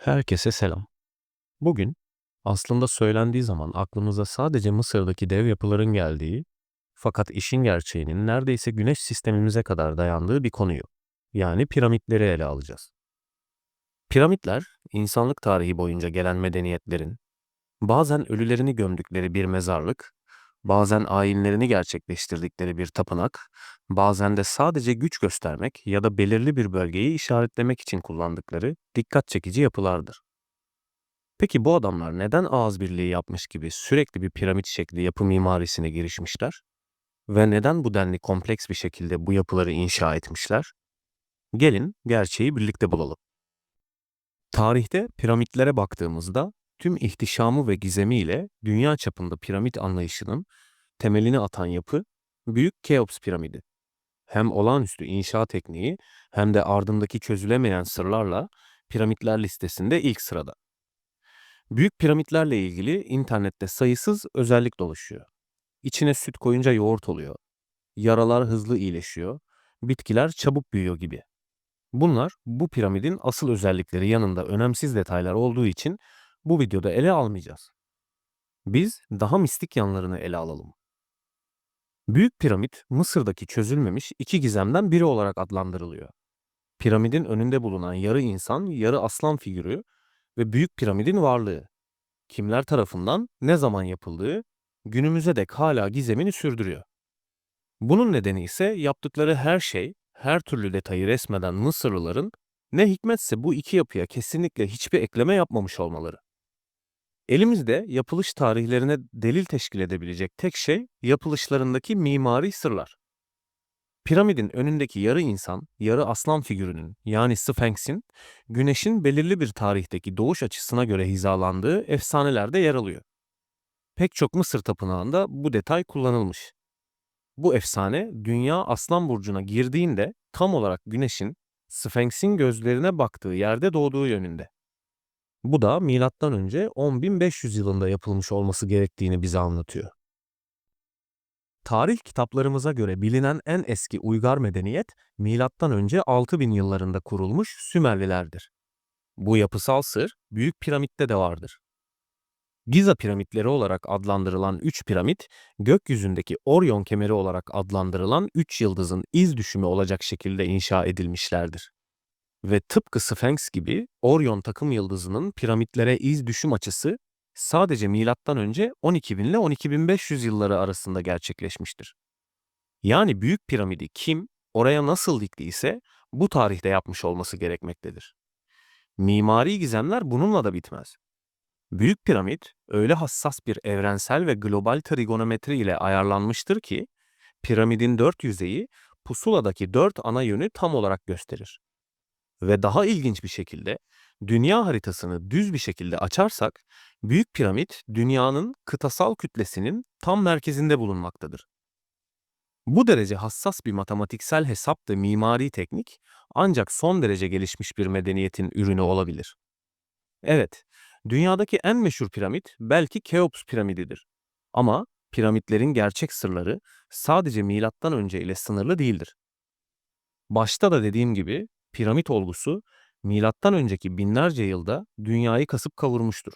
Herkese selam. Bugün aslında söylendiği zaman aklımıza sadece Mısır'daki dev yapıların geldiği fakat işin gerçeğinin neredeyse güneş sistemimize kadar dayandığı bir konuyu yani piramitleri ele alacağız. Piramitler insanlık tarihi boyunca gelen medeniyetlerin bazen ölülerini gömdükleri bir mezarlık, bazen ayinlerini gerçekleştirdikleri bir tapınak, bazen de sadece güç göstermek ya da belirli bir bölgeyi işaretlemek için kullandıkları dikkat çekici yapılardır. Peki bu adamlar neden ağız birliği yapmış gibi sürekli bir piramit şekli yapı mimarisine girişmişler? Ve neden bu denli kompleks bir şekilde bu yapıları inşa etmişler? Gelin gerçeği birlikte bulalım. Tarihte piramitlere baktığımızda tüm ihtişamı ve gizemiyle dünya çapında piramit anlayışının temelini atan yapı Büyük Keops piramidi. Hem olağanüstü inşa tekniği hem de ardındaki çözülemeyen sırlarla piramitler listesinde ilk sırada. Büyük piramitlerle ilgili internette sayısız özellik dolaşıyor. İçine süt koyunca yoğurt oluyor. Yaralar hızlı iyileşiyor. Bitkiler çabuk büyüyor gibi. Bunlar bu piramidin asıl özellikleri yanında önemsiz detaylar olduğu için bu videoda ele almayacağız. Biz daha mistik yanlarını ele alalım. Büyük piramit Mısır'daki çözülmemiş iki gizemden biri olarak adlandırılıyor. Piramidin önünde bulunan yarı insan, yarı aslan figürü ve büyük piramidin varlığı. Kimler tarafından ne zaman yapıldığı günümüze dek hala gizemini sürdürüyor. Bunun nedeni ise yaptıkları her şey, her türlü detayı resmeden Mısırlıların ne hikmetse bu iki yapıya kesinlikle hiçbir ekleme yapmamış olmaları. Elimizde yapılış tarihlerine delil teşkil edebilecek tek şey yapılışlarındaki mimari sırlar. Piramidin önündeki yarı insan, yarı aslan figürünün yani Sphinx'in güneşin belirli bir tarihteki doğuş açısına göre hizalandığı efsanelerde yer alıyor. Pek çok Mısır tapınağında bu detay kullanılmış. Bu efsane dünya aslan burcuna girdiğinde tam olarak güneşin Sphinx'in gözlerine baktığı yerde doğduğu yönünde. Bu da milattan önce 10.500 yılında yapılmış olması gerektiğini bize anlatıyor. Tarih kitaplarımıza göre bilinen en eski uygar medeniyet milattan önce 6000 yıllarında kurulmuş Sümerlilerdir. Bu yapısal sır Büyük Piramit'te de vardır. Giza piramitleri olarak adlandırılan 3 piramit, gökyüzündeki Orion kemeri olarak adlandırılan 3 yıldızın iz düşümü olacak şekilde inşa edilmişlerdir. Ve tıpkı Sphinx gibi Orion takım yıldızının piramitlere iz düşüm açısı sadece milattan önce 12.000 ile 12.500 yılları arasında gerçekleşmiştir. Yani Büyük Piramidi kim, oraya nasıl diktiyse bu tarihte yapmış olması gerekmektedir. Mimari gizemler bununla da bitmez. Büyük piramit öyle hassas bir evrensel ve global trigonometri ile ayarlanmıştır ki piramidin dört yüzeyi pusuladaki dört ana yönü tam olarak gösterir. Ve daha ilginç bir şekilde dünya haritasını düz bir şekilde açarsak Büyük Piramit dünyanın kıtasal kütlesinin tam merkezinde bulunmaktadır. Bu derece hassas bir matematiksel hesap ve mimari teknik ancak son derece gelişmiş bir medeniyetin ürünü olabilir. Evet, dünyadaki en meşhur piramit belki Keops piramididir. Ama piramitlerin gerçek sırları sadece milattan önce ile sınırlı değildir. Başta da dediğim gibi piramit olgusu milattan önceki binlerce yılda dünyayı kasıp kavurmuştur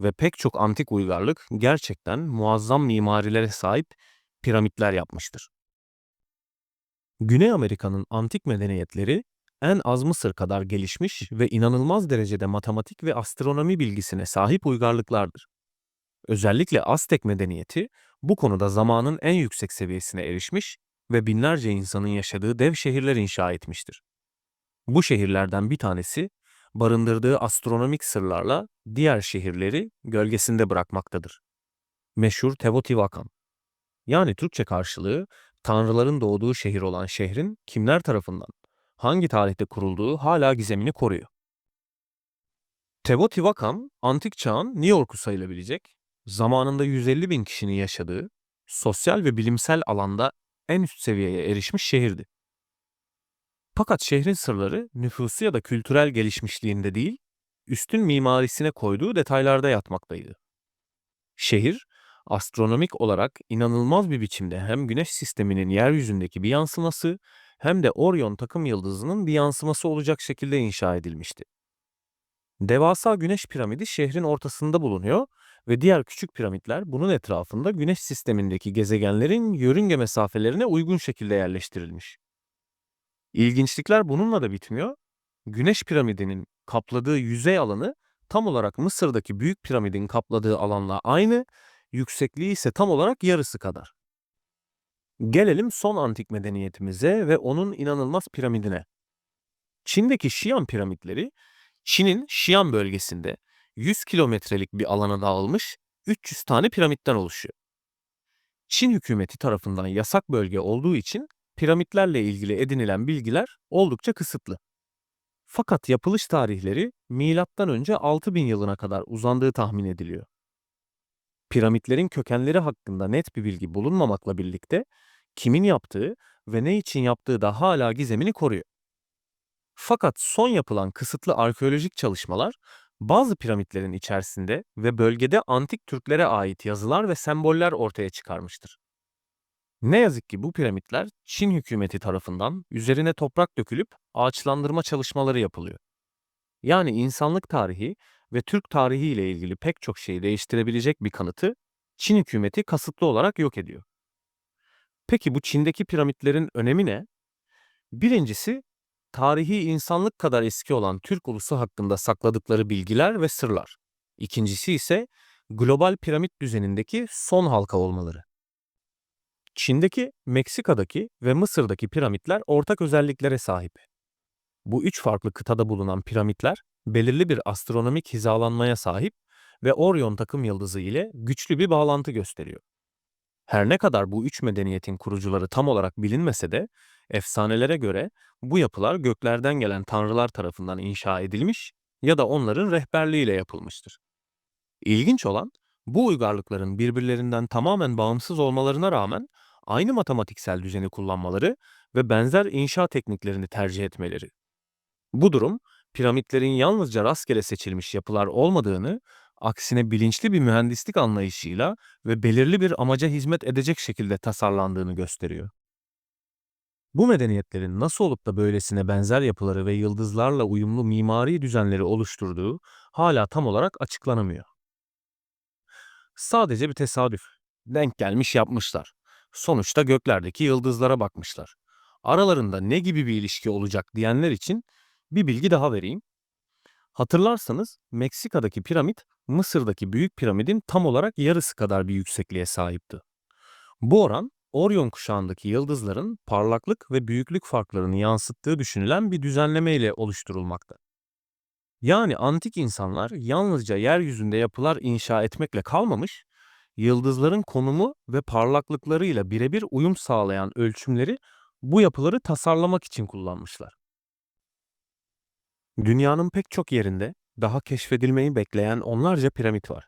ve pek çok antik uygarlık gerçekten muazzam mimarilere sahip piramitler yapmıştır. Güney Amerika'nın antik medeniyetleri en az Mısır kadar gelişmiş ve inanılmaz derecede matematik ve astronomi bilgisine sahip uygarlıklardır. Özellikle Aztek medeniyeti bu konuda zamanın en yüksek seviyesine erişmiş ve binlerce insanın yaşadığı dev şehirler inşa etmiştir. Bu şehirlerden bir tanesi barındırdığı astronomik sırlarla diğer şehirleri gölgesinde bırakmaktadır. Meşhur Teotihuacan. Yani Türkçe karşılığı tanrıların doğduğu şehir olan şehrin kimler tarafından, hangi tarihte kurulduğu hala gizemini koruyor. Teotihuacan, antik çağın New York'u sayılabilecek, zamanında 150 bin kişinin yaşadığı, sosyal ve bilimsel alanda en üst seviyeye erişmiş şehirdi. Fakat şehrin sırları nüfusu ya da kültürel gelişmişliğinde değil, üstün mimarisine koyduğu detaylarda yatmaktaydı. Şehir, astronomik olarak inanılmaz bir biçimde hem güneş sisteminin yeryüzündeki bir yansıması hem de Orion takım yıldızının bir yansıması olacak şekilde inşa edilmişti. Devasa Güneş piramidi şehrin ortasında bulunuyor ve diğer küçük piramitler bunun etrafında Güneş sistemindeki gezegenlerin yörünge mesafelerine uygun şekilde yerleştirilmiş. İlginçlikler bununla da bitmiyor. Güneş piramidinin kapladığı yüzey alanı tam olarak Mısır'daki Büyük Piramidin kapladığı alanla aynı, yüksekliği ise tam olarak yarısı kadar. Gelelim son antik medeniyetimize ve onun inanılmaz piramidine. Çin'deki Şiyan piramitleri, Çin'in Şiyan bölgesinde 100 kilometrelik bir alana dağılmış 300 tane piramitten oluşuyor. Çin hükümeti tarafından yasak bölge olduğu için piramitlerle ilgili edinilen bilgiler oldukça kısıtlı. Fakat yapılış tarihleri milattan önce 6000 yılına kadar uzandığı tahmin ediliyor. Piramitlerin kökenleri hakkında net bir bilgi bulunmamakla birlikte kimin yaptığı ve ne için yaptığı da hala gizemini koruyor. Fakat son yapılan kısıtlı arkeolojik çalışmalar bazı piramitlerin içerisinde ve bölgede antik Türklere ait yazılar ve semboller ortaya çıkarmıştır. Ne yazık ki bu piramitler Çin hükümeti tarafından üzerine toprak dökülüp ağaçlandırma çalışmaları yapılıyor. Yani insanlık tarihi ve Türk tarihi ile ilgili pek çok şeyi değiştirebilecek bir kanıtı Çin hükümeti kasıtlı olarak yok ediyor. Peki bu Çin'deki piramitlerin önemi ne? Birincisi, tarihi insanlık kadar eski olan Türk ulusu hakkında sakladıkları bilgiler ve sırlar. İkincisi ise global piramit düzenindeki son halka olmaları. Çin'deki, Meksika'daki ve Mısır'daki piramitler ortak özelliklere sahip. Bu üç farklı kıtada bulunan piramitler belirli bir astronomik hizalanmaya sahip ve Orion takım yıldızı ile güçlü bir bağlantı gösteriyor. Her ne kadar bu üç medeniyetin kurucuları tam olarak bilinmese de efsanelere göre bu yapılar göklerden gelen tanrılar tarafından inşa edilmiş ya da onların rehberliğiyle yapılmıştır. İlginç olan bu uygarlıkların birbirlerinden tamamen bağımsız olmalarına rağmen aynı matematiksel düzeni kullanmaları ve benzer inşa tekniklerini tercih etmeleri. Bu durum piramitlerin yalnızca rastgele seçilmiş yapılar olmadığını, aksine bilinçli bir mühendislik anlayışıyla ve belirli bir amaca hizmet edecek şekilde tasarlandığını gösteriyor. Bu medeniyetlerin nasıl olup da böylesine benzer yapıları ve yıldızlarla uyumlu mimari düzenleri oluşturduğu hala tam olarak açıklanamıyor. Sadece bir tesadüf. Denk gelmiş yapmışlar. Sonuçta göklerdeki yıldızlara bakmışlar. Aralarında ne gibi bir ilişki olacak diyenler için bir bilgi daha vereyim. Hatırlarsanız Meksika'daki piramit Mısır'daki büyük piramidin tam olarak yarısı kadar bir yüksekliğe sahipti. Bu oran Orion kuşağındaki yıldızların parlaklık ve büyüklük farklarını yansıttığı düşünülen bir düzenleme ile oluşturulmakta. Yani antik insanlar yalnızca yeryüzünde yapılar inşa etmekle kalmamış, yıldızların konumu ve parlaklıklarıyla birebir uyum sağlayan ölçümleri bu yapıları tasarlamak için kullanmışlar. Dünyanın pek çok yerinde daha keşfedilmeyi bekleyen onlarca piramit var.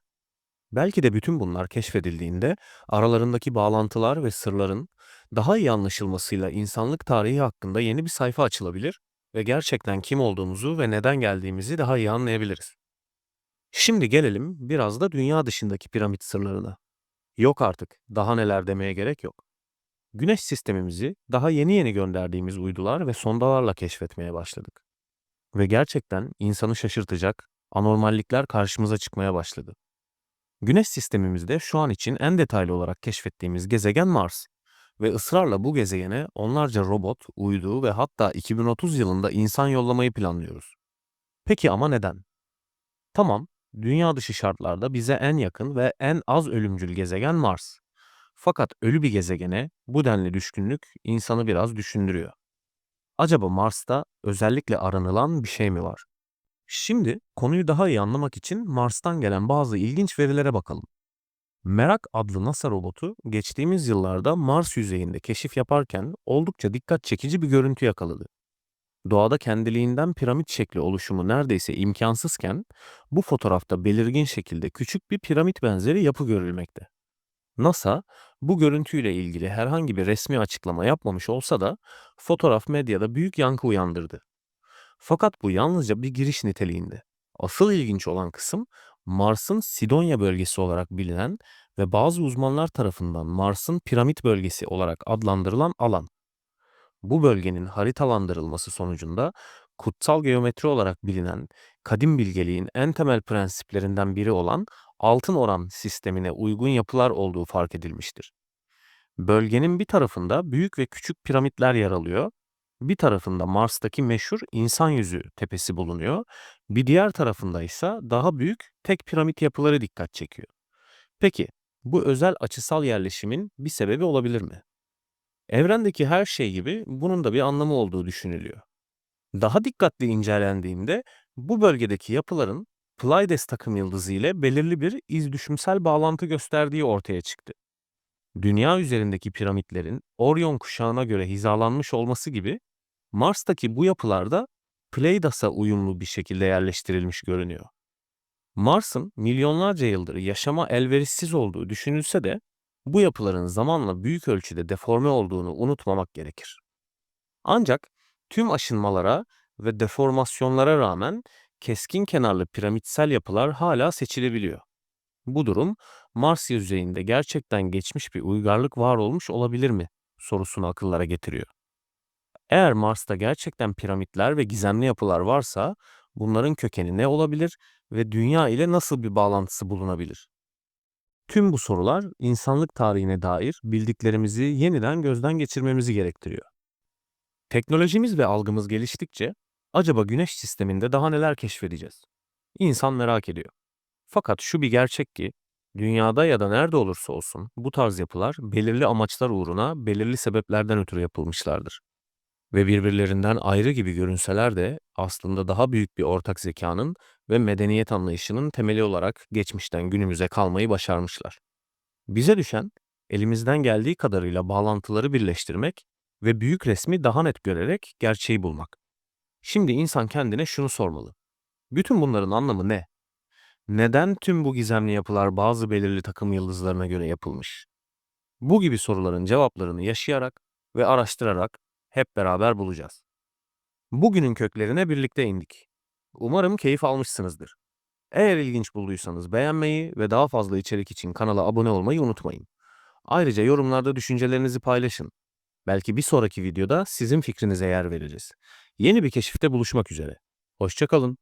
Belki de bütün bunlar keşfedildiğinde aralarındaki bağlantılar ve sırların daha iyi anlaşılmasıyla insanlık tarihi hakkında yeni bir sayfa açılabilir ve gerçekten kim olduğumuzu ve neden geldiğimizi daha iyi anlayabiliriz. Şimdi gelelim biraz da dünya dışındaki piramit sırlarına. Yok artık, daha neler demeye gerek yok. Güneş sistemimizi daha yeni yeni gönderdiğimiz uydular ve sondalarla keşfetmeye başladık. Ve gerçekten insanı şaşırtacak anormallikler karşımıza çıkmaya başladı. Güneş sistemimizde şu an için en detaylı olarak keşfettiğimiz gezegen Mars ve ısrarla bu gezegene onlarca robot, uydu ve hatta 2030 yılında insan yollamayı planlıyoruz. Peki ama neden? Tamam, dünya dışı şartlarda bize en yakın ve en az ölümcül gezegen Mars. Fakat ölü bir gezegene bu denli düşkünlük insanı biraz düşündürüyor. Acaba Mars'ta özellikle aranılan bir şey mi var? Şimdi konuyu daha iyi anlamak için Mars'tan gelen bazı ilginç verilere bakalım. Merak adlı NASA robotu geçtiğimiz yıllarda Mars yüzeyinde keşif yaparken oldukça dikkat çekici bir görüntü yakaladı. Doğada kendiliğinden piramit şekli oluşumu neredeyse imkansızken bu fotoğrafta belirgin şekilde küçük bir piramit benzeri yapı görülmekte. NASA bu görüntüyle ilgili herhangi bir resmi açıklama yapmamış olsa da fotoğraf medyada büyük yankı uyandırdı. Fakat bu yalnızca bir giriş niteliğinde. Asıl ilginç olan kısım Mars'ın Sidonya bölgesi olarak bilinen ve bazı uzmanlar tarafından Mars'ın piramit bölgesi olarak adlandırılan alan. Bu bölgenin haritalandırılması sonucunda kutsal geometri olarak bilinen kadim bilgeliğin en temel prensiplerinden biri olan altın oran sistemine uygun yapılar olduğu fark edilmiştir. Bölgenin bir tarafında büyük ve küçük piramitler yer alıyor, bir tarafında Mars'taki meşhur insan yüzü tepesi bulunuyor, bir diğer tarafında ise daha büyük tek piramit yapıları dikkat çekiyor. Peki, bu özel açısal yerleşimin bir sebebi olabilir mi? Evrendeki her şey gibi bunun da bir anlamı olduğu düşünülüyor. Daha dikkatli incelendiğinde bu bölgedeki yapıların Pleiades takım yıldızı ile belirli bir izdüşümsel bağlantı gösterdiği ortaya çıktı. Dünya üzerindeki piramitlerin Orion kuşağına göre hizalanmış olması gibi Mars'taki bu yapılar da Pleiades'a uyumlu bir şekilde yerleştirilmiş görünüyor. Mars'ın milyonlarca yıldır yaşama elverişsiz olduğu düşünülse de bu yapıların zamanla büyük ölçüde deforme olduğunu unutmamak gerekir. Ancak tüm aşınmalara ve deformasyonlara rağmen keskin kenarlı piramitsel yapılar hala seçilebiliyor. Bu durum Mars yüzeyinde gerçekten geçmiş bir uygarlık var olmuş olabilir mi sorusunu akıllara getiriyor. Eğer Mars'ta gerçekten piramitler ve gizemli yapılar varsa bunların kökeni ne olabilir ve dünya ile nasıl bir bağlantısı bulunabilir? Tüm bu sorular insanlık tarihine dair bildiklerimizi yeniden gözden geçirmemizi gerektiriyor. Teknolojimiz ve algımız geliştikçe acaba Güneş sisteminde daha neler keşfedeceğiz? İnsan merak ediyor. Fakat şu bir gerçek ki dünyada ya da nerede olursa olsun bu tarz yapılar belirli amaçlar uğruna belirli sebeplerden ötürü yapılmışlardır. Ve birbirlerinden ayrı gibi görünseler de aslında daha büyük bir ortak zekanın ve medeniyet anlayışının temeli olarak geçmişten günümüze kalmayı başarmışlar. Bize düşen elimizden geldiği kadarıyla bağlantıları birleştirmek ve büyük resmi daha net görerek gerçeği bulmak. Şimdi insan kendine şunu sormalı. Bütün bunların anlamı ne? Neden tüm bu gizemli yapılar bazı belirli takım yıldızlarına göre yapılmış? Bu gibi soruların cevaplarını yaşayarak ve araştırarak hep beraber bulacağız. Bugünün köklerine birlikte indik. Umarım keyif almışsınızdır. Eğer ilginç bulduysanız beğenmeyi ve daha fazla içerik için kanala abone olmayı unutmayın. Ayrıca yorumlarda düşüncelerinizi paylaşın. Belki bir sonraki videoda sizin fikrinize yer veririz. Yeni bir keşifte buluşmak üzere. Hoşçakalın.